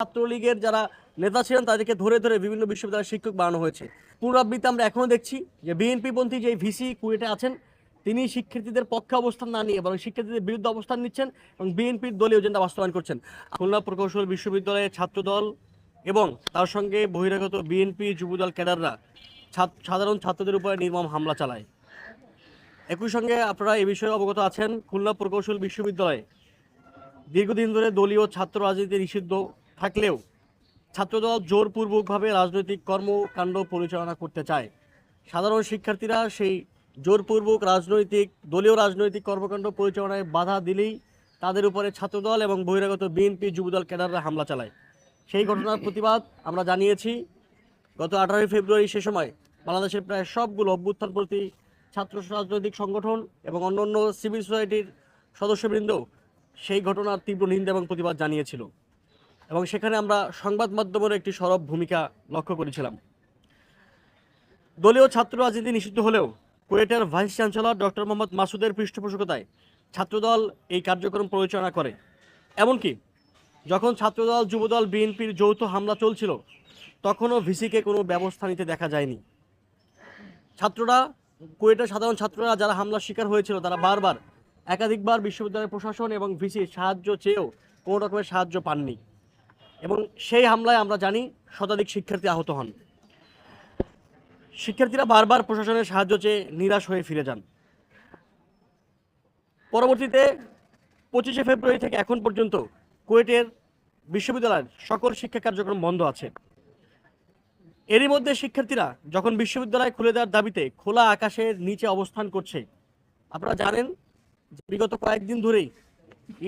ছাত্রলীগের যারা নেতা ছিলেন, তাদেরকে ধরে ধরে বিভিন্ন বিশ্ববিদ্যালয়ের শিক্ষক বানানো হয়েছে। পুনরাবৃত্তি আমরা এখনও দেখছি যে বিএনপি পন্থী যে ভিসি কুয়েটে আছেন, তিনি শিক্ষার্থীদের পক্ষে অবস্থান না নিয়ে বরং শিক্ষার্থীদের বিরুদ্ধে অবস্থান নিচ্ছেন এবং বিএনপির দলীয় এজেন্ডা বাস্তবায়ন করছেন। খুলনা প্রকৌশল বিশ্ববিদ্যালয়ের ছাত্রদল এবং তার সঙ্গে বহিরাগত বিএনপি যুবদল ক্যাডাররা সাধারণ ছাত্রদের উপরে নির্মম হামলা চালায়। একই সঙ্গে আপনারা এ বিষয়ে অবগত আছেন, খুলনা প্রকৌশল বিশ্ববিদ্যালয়ে দীর্ঘদিন ধরে দলীয় ছাত্র রাজনীতি নিষিদ্ধ থাকলেও ছাত্রদল জোরপূর্বকভাবে রাজনৈতিক কর্মকাণ্ড পরিচালনা করতে চায়। সাধারণ শিক্ষার্থীরা সেই জোরপূর্বক রাজনৈতিক, দলীয় রাজনৈতিক কর্মকাণ্ড পরিচালনায় বাধা দিলেই তাদের উপরে ছাত্রদল এবং বহিরাগত বিএনপি যুবদল ক্যাডাররা হামলা চালায়। সেই ঘটনার প্রতিবাদ আমরা জানিয়েছি। গত আঠারোই ফেব্রুয়ারি সে সময় বাংলাদেশের প্রায় সবগুলো অভ্যুত্থানপ্রতি ছাত্র রাজনৈতিক সংগঠন এবং অন্যান্য সিভিল সোসাইটির সদস্যবৃন্দ সেই ঘটনার তীব্র নিন্দা এবং প্রতিবাদ জানিয়েছিল। এবং সেখানে আমরা সংবাদ মাধ্যমের একটি সরব ভূমিকা লক্ষ্য করেছিলাম। দলীয় ছাত্র রাজনীতি নিষিদ্ধ হলেও কুয়েটের ভাইস চ্যান্সেলর ডক্টর মোহাম্মদ মাসুদের পৃষ্ঠপোষকতায় ছাত্রদল এই কার্যক্রম পরিচালনা করে। এমনকি যখন ছাত্রদল, যুবদল, বিএনপির যৌথ হামলা চলছিল, তখনও ভিসিকে কোনো ব্যবস্থা নিতে দেখা যায়নি। ছাত্ররা, কুয়েটের সাধারণ ছাত্ররা যারা হামলার শিকার হয়েছিল, তারা বারবার, একাধিকবার বিশ্ববিদ্যালয়ের প্রশাসন এবং ভিসির সাহায্য চেয়েও কোনো রকমের সাহায্য পাননি। এবং সেই হামলায় আমরা জানি শতাধিক শিক্ষার্থী আহত হন। শিক্ষার্থীরা বারবার প্রশাসনের সাহায্য চেয়ে নিরাশ হয়ে ফিরে যান। পরবর্তীতে পঁচিশে ফেব্রুয়ারি থেকে এখন পর্যন্ত কুয়েটের বিশ্ববিদ্যালয়ের সকল শিক্ষা কার্যক্রম বন্ধ আছে। এরই মধ্যে শিক্ষার্থীরা যখন বিশ্ববিদ্যালয় খুলে দেওয়ার দাবিতে খোলা আকাশের নিচে অবস্থান করছে, আপনারা জানেন বিগত কয়েকদিন ধরেই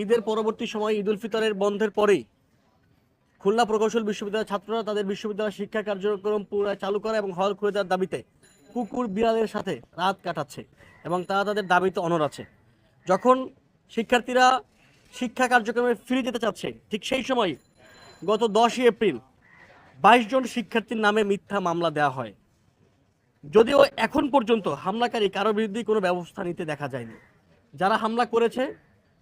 ঈদের পরবর্তী সময় ঈদ উল ফিতরের বন্ধের পরেই খুলনা প্রকৌশল বিশ্ববিদ্যালয়ের ছাত্ররা তাদের বিশ্ববিদ্যালয়ের শিক্ষা কার্যক্রম পুনরায় চালু করা এবং হল খুলে দেওয়ার দাবিতে কুকুর বিড়ালের সাথে রাত কাটাচ্ছে এবং তারা তাদের দাবিতে অনর আছে। যখন শিক্ষার্থীরা শিক্ষা কার্যক্রমে ফিরে যেতে চাচ্ছে, ঠিক সেই সময় গত দশই এপ্রিল বাইশ জন শিক্ষার্থীর নামে মিথ্যা মামলা দেওয়া হয়। যদিও এখন পর্যন্ত হামলাকারী কারও বিরুদ্ধে কোনো ব্যবস্থা নিতে দেখা যায়নি। যারা হামলা করেছে,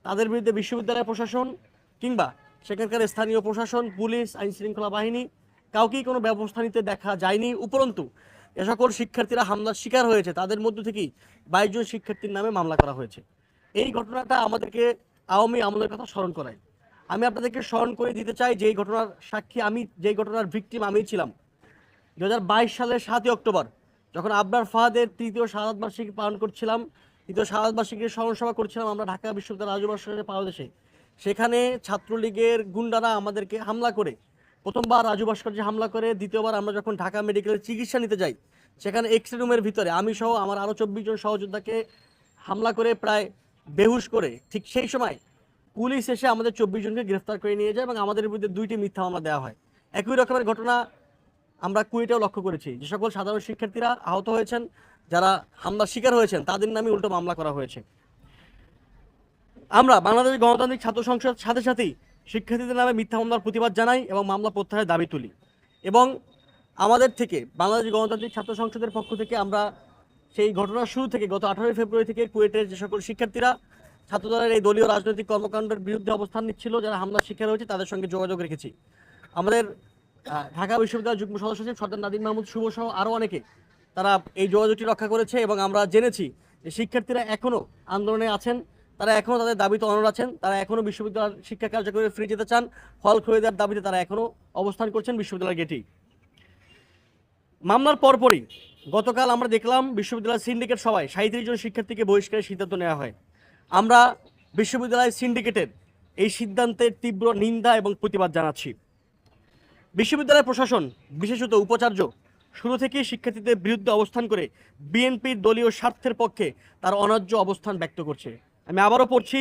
তাদের বিরুদ্ধে বিশ্ববিদ্যালয় প্রশাসন কিংবা সেখানকার স্থানীয় প্রশাসন, পুলিশ আইন শৃঙ্খলা বাহিনী কাউকেই কোনো ব্যবস্থা নিতে দেখা যায়নি। উপরন্তু, এ সকল শিক্ষার্থীরা হামলার শিকার হয়েছে। তাদের মধ্য থেকেই বাইশ জন শিক্ষার্থীর নামে মামলা করা হয়েছে। এই ঘটনাটা আমাদেরকে আওয়ামী আমলের কথা স্মরণ করায়। আমি আপনাদেরকে স্মরণ করে দিতে চাই যে এই ঘটনার সাক্ষী আমি, যেই ঘটনার ভিকটিম আমি ছিলাম। দু হাজার বাইশ সালের সাতই অক্টোবর, যখন আবরার ফাহাদের তৃতীয় শাহাদ বার্ষিকী পালন করছিলাম, তৃতীয় শাহাদ বার্ষিকীর স্মরণ সভা করছিলাম আমরা ঢাকা বিশ্ববিদ্যালয় রাজু ভাস্করের পাদদেশে সেখানে ছাত্রলীগের গুন্ডারা আমাদেরকে হামলা করে। প্রথমবার রাজু ভাস্কর্যে হামলা করে, দ্বিতীয়বার আমরা যখন ঢাকা মেডিকেলের চিকিৎসা নিতে যাই, সেখানে এক্স রুমের ভিতরে আমি সহ আমার আরও চব্বিশ জন সহযোদ্ধাকে হামলা করে প্রায় বেহুশ করে। ঠিক সেই সময় পুলিশ এসে আমাদের চব্বিশ জনকে গ্রেফতার করে নিয়ে যায় এবং আমাদের বিরুদ্ধে দুইটি মিথ্যা মামলা দেওয়া হয়। একই রকমের ঘটনা আমরা কুয়েটেও লক্ষ্য করেছি। যে সকল সাধারণ শিক্ষার্থীরা আহত হয়েছেন, যারা হামলার শিকার হয়েছেন, তাদের নামে উল্টো মামলা করা হয়েছে। আমরা বাংলাদেশ গণতান্ত্রিক ছাত্র সংসদ সাথে সাথেই শিক্ষার্থীদের নামে মিথ্যা মামলার প্রতিবাদ জানাই এবং মামলা প্রত্যাহারের দাবি তুলি। এবং আমাদের থেকে, বাংলাদেশ গণতান্ত্রিক ছাত্র সংসদের পক্ষ থেকে আমরা সেই ঘটনার শুরু থেকে গত আঠারোই ফেব্রুয়ারি থেকে কুয়েটের যে সকল শিক্ষার্থীরা ছাত্রদলের এই দলীয় রাজনৈতিক কর্মকাণ্ডের বিরুদ্ধে অবস্থান নিচ্ছিল, যারা হামলার শিকার হয়েছে, তাদের সঙ্গে যোগাযোগ রেখেছি। আমাদের ঢাকা বিশ্ববিদ্যালয়ের যুগ্ম সদস্য সচিব সর্দার নাদিম মাহমুদ, শুভ সহ আরও অনেকে। তারা এই যোগাযোগটি রক্ষা করেছে এবং আমরা জেনেছি যে শিক্ষার্থীরা এখনও আন্দোলনে আছেন। তারা এখনও তাদের দাবিতে অনড় আছেন, তারা এখনও বিশ্ববিদ্যালয়ের শিক্ষা কার্যক্রমে ফিরে যেতে চান। হল খুলে দেওয়ার দাবিতে তারা এখনও অবস্থান করছেন বিশ্ববিদ্যালয়ের গেটেই। মামলার পরপরই গতকাল আমরা দেখলাম বিশ্ববিদ্যালয় সিন্ডিকেট সবাই সাঁত্রিশ জন শিক্ষার্থীকে বহিষ্কারের সিদ্ধান্ত নেওয়া হয়। আমরা বিশ্ববিদ্যালয় সিন্ডিকেটের এই সিদ্ধান্তের তীব্র নিন্দা এবং প্রতিবাদ জানাচ্ছি। বিশ্ববিদ্যালয় প্রশাসন, বিশেষত উপাচার্য, শুরু থেকেই শিক্ষার্থীদের বিরুদ্ধে অবস্থান করে বিএনপির দলীয় স্বার্থের পক্ষে তার অনার্য অবস্থান ব্যক্ত করছে। আমি আবারও পড়ছি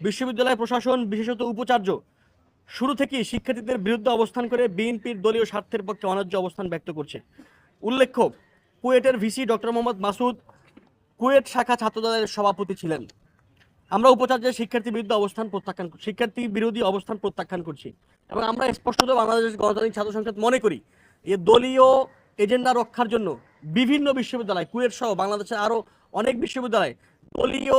বিশ্ববিদ্যালয় প্রশাসন, বিশেষত উপাচার্য, শুরু থেকেই শিক্ষার্থীদের বিরুদ্ধে অবস্থান করে বিএনপির দলীয় স্বার্থের পক্ষে অনার্য অবস্থান ব্যক্ত করছে। উল্লেখ্য, কুয়েটের ভিসি ডক্টর মোহাম্মদ মাসুদ কুয়েট শাখা ছাত্রদলের সভাপতি ছিলেন। আমরা উপাচার্যের শিক্ষার্থী বিরুদ্ধে অবস্থান প্রত্যাখ্যান শিক্ষার্থী বিরোধী অবস্থান প্রত্যাখ্যান করছি। এবং আমরা স্পষ্টত বাংলাদেশ গণতান্ত্রিক ছাত্র সংসদ মনে করি যে দলীয় এজেন্ডা রক্ষার জন্য বিভিন্ন বিশ্ববিদ্যালয় কুয়েট সহ বাংলাদেশের আরও অনেক বিশ্ববিদ্যালয় দলীয়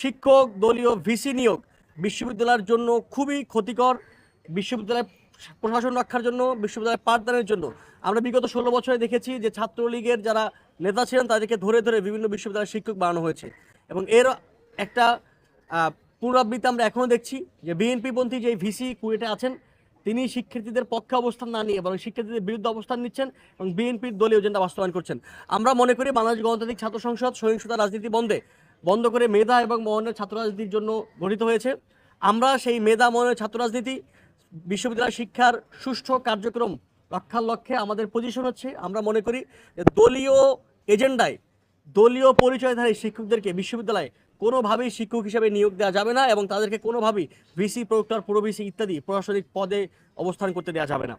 শিক্ষক, দলীয় ভিসি নিয়োগ বিশ্ববিদ্যালয়ের জন্য খুবই ক্ষতিকর। বিশ্ববিদ্যালয় প্রশাসন রক্ষার জন্য, বিশ্ববিদ্যালয় পাঠদানের জন্য। আমরা বিগত ষোলো বছরে দেখেছি যে ছাত্রলীগের যারা নেতা ছিলেন, তাদেরকে ধরে ধরে বিভিন্ন বিশ্ববিদ্যালয়ের শিক্ষক বানানো হয়েছে। এবং এর একটা পুনরাবৃত্তি আমরা এখনও দেখছি যে বিএনপিপন্থী যে ভিসি কুয়েটে আছেন, তিনি শিক্ষার্থীদের পক্ষে অবস্থান না নিয়ে এবং শিক্ষার্থীদের বিরুদ্ধে অবস্থান নিচ্ছেন এবং বিএনপির দলীয় এজেন্ডা বাস্তবায়ন করছেন। আমরা মনে করি বাংলাদেশ গণতান্ত্রিক ছাত্র সংসদ, সহিংসতা রাজনীতি বন্ধে বন্ধ করে মেধা এবং মহনের ছাত্র রাজনীতির জন্য গঠিত হয়েছে। আমরা সেই মেধা মহনের ছাত্র রাজনীতি বিশ্ববিদ্যালয় শিক্ষার সুষ্ঠু কার্যক্রম রক্ষার লক্ষ্যে আমাদের পজিশন হচ্ছে। আমরা মনে করি দলীয় এজেন্ডায় দলীয় পরিচয়ধারী শিক্ষকদেরকে বিশ্ববিদ্যালয়ে কোনোভাবেই শিক্ষক হিসেবে নিয়োগ দেওয়া যাবে না এবং তাদেরকে কোনোভাবেই ভিসি, প্রক্টর পুরো ভিসি ইত্যাদি প্রশাসনিক পদে অবস্থান করতে দেওয়া যাবে না।